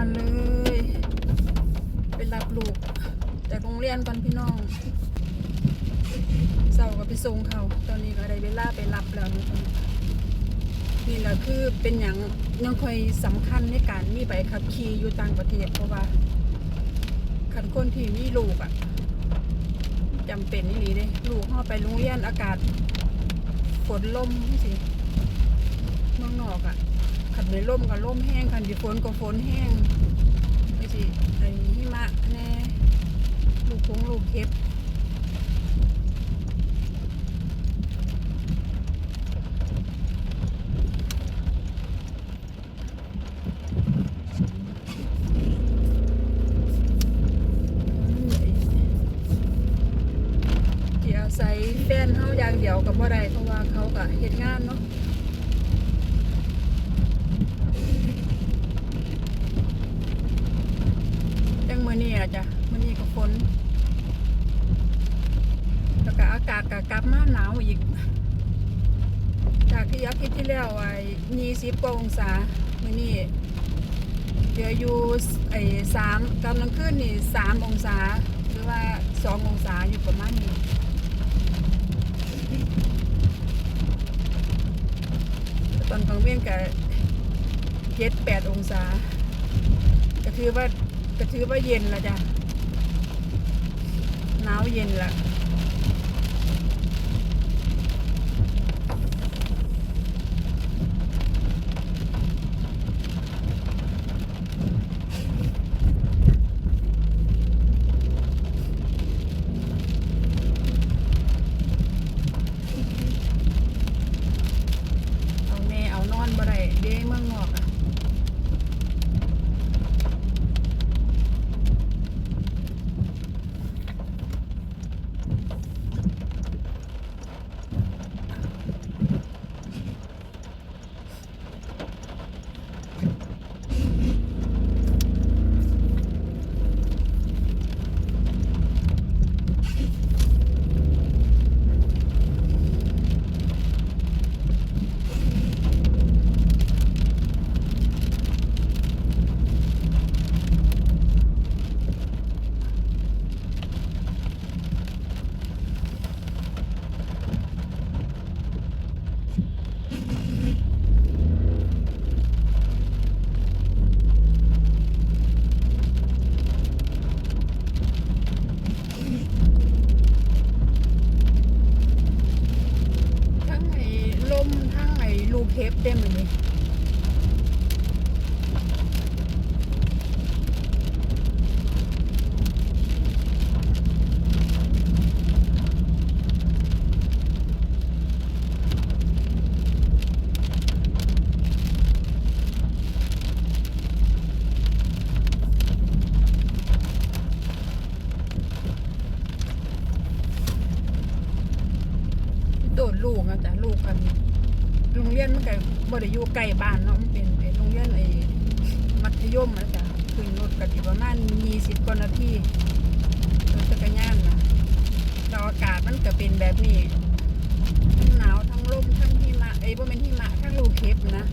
านเลย ไปรับลูกจากโรงเรียนก่อนพี่น้องเสาร์ก็ไปส่งเขา ตอนนี้ก็ได้เวลาไปรับแล้วนะคะนี่แหละคือเป็นอย่างยังค่อยสำคัญในการมีใบขับขี่อยู่ต่างประเทศเพราะว่าคันคนที่มีลูกอะจำเป็นนี่หลีเลยลูกเข้าไปโรงเรียนอากาศฝนลมสิเมืองนอกอะ ขันในลมก็ลมแห้งขันที่ฝนก็ฝนแห้งไม่สิไอ้หิมะแน่ลูกคงลูกเห็บเกี่ยวใส่แฟนเขาอย่างเดียวกับว่าใดเพราะว่าเขาก็เฮ็ดงานเนาะ จังมื้อนี้อะจ้ะมื้อนี้ก็ฝนแล้วก็อากาศก็กลับมาหนาวอีก จากที่อาทิตย์ที่แล้วไอ้20กว่าองศามื้อนี้เหลืออยู่ไอ้3กำลังขึ้นนี่3องศา หรือว่า2ององศาอยู่ประมาณนี้ตอนกลางเว้นกับเจ็ดแปดองศา ก็ถือว่า ก็ถือว่าเย็นละจ้ะหนาวเย็นละเอาแม่เอานอนบ่ได้เด้เมืองนอกอะทั้งไอ้ลมทั้งไอ้ลูกเห็บเต็มเลย โดดลูกอะจ้ะลูกกันโรงเรียนมันก็บ่ได้อยู่ใกล้บ้านเนาะมันเป็นไอ้โรงเรียนไอ้มัธยมอะจ้ะขึ้นรถก็สิประมาณ20กว่านาทีรถจักรยานนะแล้วอากาศมันก็เป็นแบบนี้ทั้งหนาวทั้งลมทั้งหิมะเอ้ยบ่แม่นหิมะทั้งลูกเห็บนะ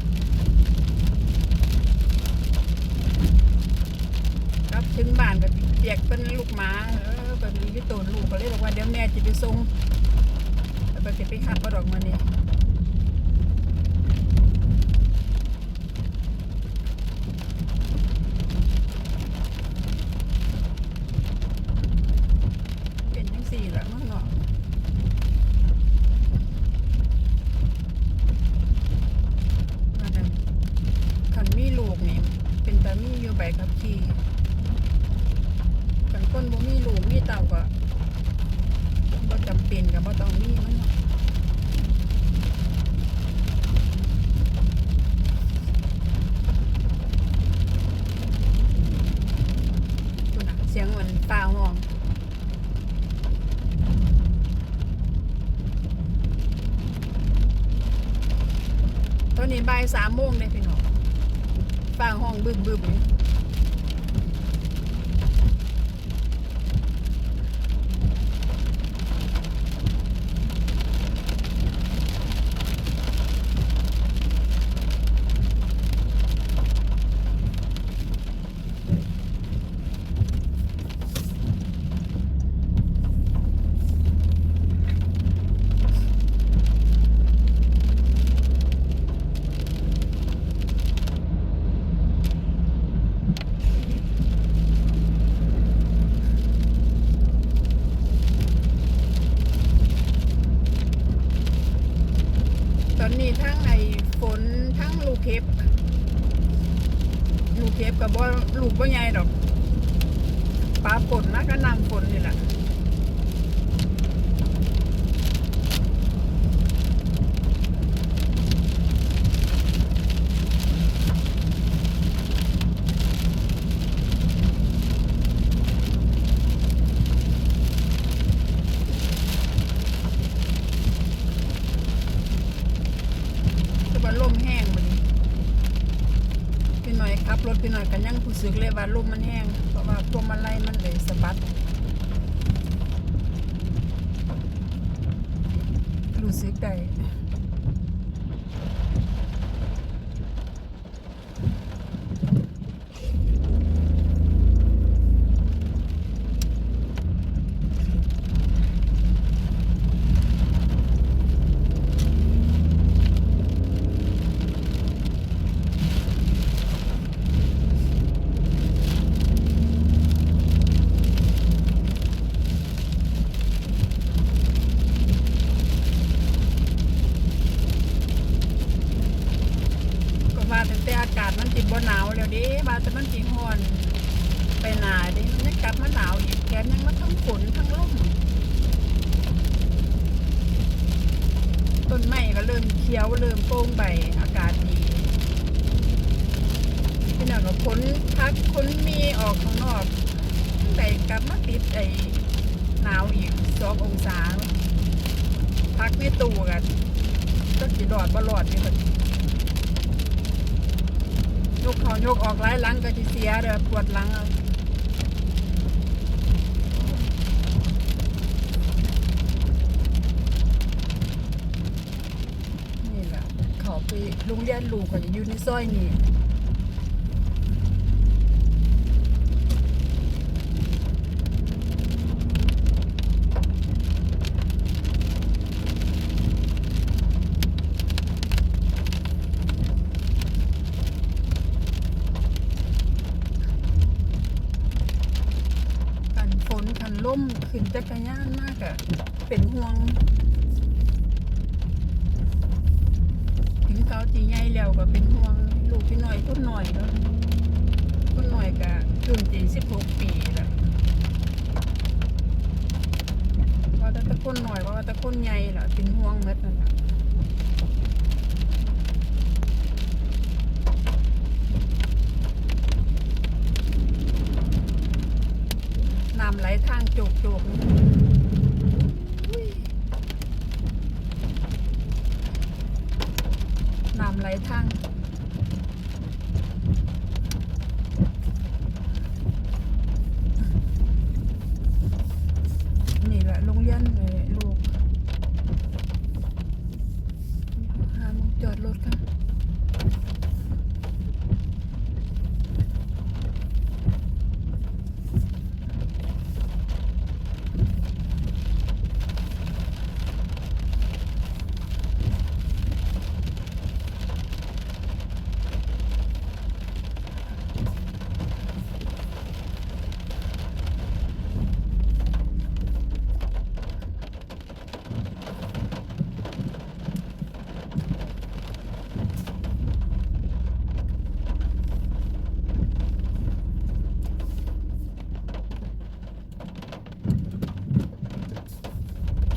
กลับถึงบ้านก็เปียกเป็นลูกหมาเออแบบนี้พี่โตนลูกก็เลยบอกว่าเดี๋ยวแม่จะไปส่ง ก็จะไปหักกระดอกมานี่เป็นทั้งสี่และมังเนาะอันนั้นคันมีลูกนี่เป็นตามีอยู่ใบขับขี่คันคนบ่มีลูกมีเต่าก็บ่จำเป็นกับบ่ต้องมีมันเนาะ ดูนะเสียงเหมือนฟ้าห้องตอนนี้บ่าย สามโมงเลยพี่น้องฟ้าห้องบึ้มบึ้มอยู่ อนนี้ทั้งไอ้ฝนทั้งลูกเข็บลูกเข็บกับบ่ลูกบ่ใหญ่ดอกปลาฝนมาก็นำฝนนี่แหละ แต่ว่าลมแห้งมันพี่หน่อยขับรถพี่หน่อยกันยังรู้ สึกเลยว่าลมมันแห้งเพราะว่าตัวงมาลัยมันเลยสะบัดรู้สึกได้ก็ว่าตั้งแต่อากาศมันติดบ่หนาวแล้วเดิว่าแต่มันติร้อน ไปหนาดิมันยังกลับมาหนาวอีกแถมยังมาทั้งฝนทั้งลมต้นไม้ก็เริ่มเขียวเริ่มโป่งใบอากาศดีพี่น้องก็พ้นพักพ้นมีออกข้างนอกตั้งแต่กลับมาติดไอ้หนาวอีกสององศาพักในตู้กันก็สิรอดบ่รอดนี่มัน ยกเขายกออกหลายหลังก็สิเสียเด้อปวดหลังเอานี่แหละเขาไปโรงเรียนลูกก็จะอยู่ในซอยนี่ ล่มขึ้นจักรยานมากอะเป็นห่วง ถึงเขาจีใหญ่แล้วก็เป็นห่วง ลูกที่น้อยคนหน่อยเนาะคนหน่อยก็จุนจีสิบหกปีแล้วว่าแต่ตะคนหน่อยว่าแต่คนใหญ่ล่ะเป็นห่วงเมดนั่นล่ะน้ำไหลทางจุกจุกน้ำไหลทาง นี่แหละโรงเรียนเลยลูกหามุมจอดรถค่ะ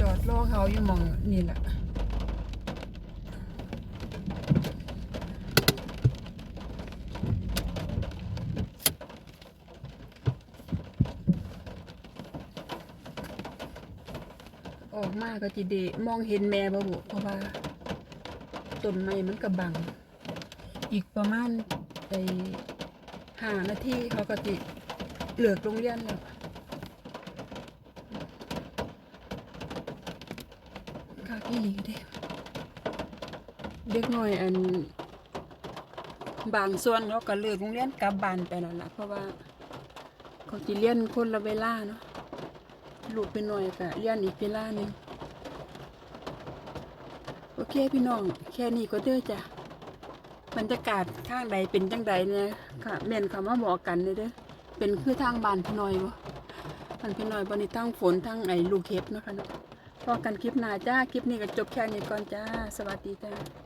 จอดรอ เขาอยู่มองนี่แหละออกมาก็จีเดมองเห็นแม่บ่บุเพราะว่าต้นไม้มันกระบัง อีกประมาณไปห้านาทีเขาก็จิเหลือกโรงเรียนแล้ว คาอีหลีเด้เด็กน้อยอัน บางส่วนเขาก็เลิกโรงเรียนกลับบ้านไปนั่นล่ะเพราะว่าเขาจะเรียนคนละเวลาเนาะลูกเป็นหน่อยก็เรียนอีกเวลาหนึ่งโอเคพี่น้อง แค่นี้ก็เด้อจ้ะบรรยากาศทางใดเป็นจังใดเนี่ยค่ะแม่นคำว่าบอกกันเลยเด้อเป็นคือทางบ้านพี่น้อยบ่บ้านพี่น้อยบ่นี่ทั้งฝนทั้งไอ้ลูกเห็บเนาะคะเนาะ พอกันคลิปหน้าจ้า คลิปนี้ก็จบแค่นี้ก่อนจ้า สวัสดีจ้า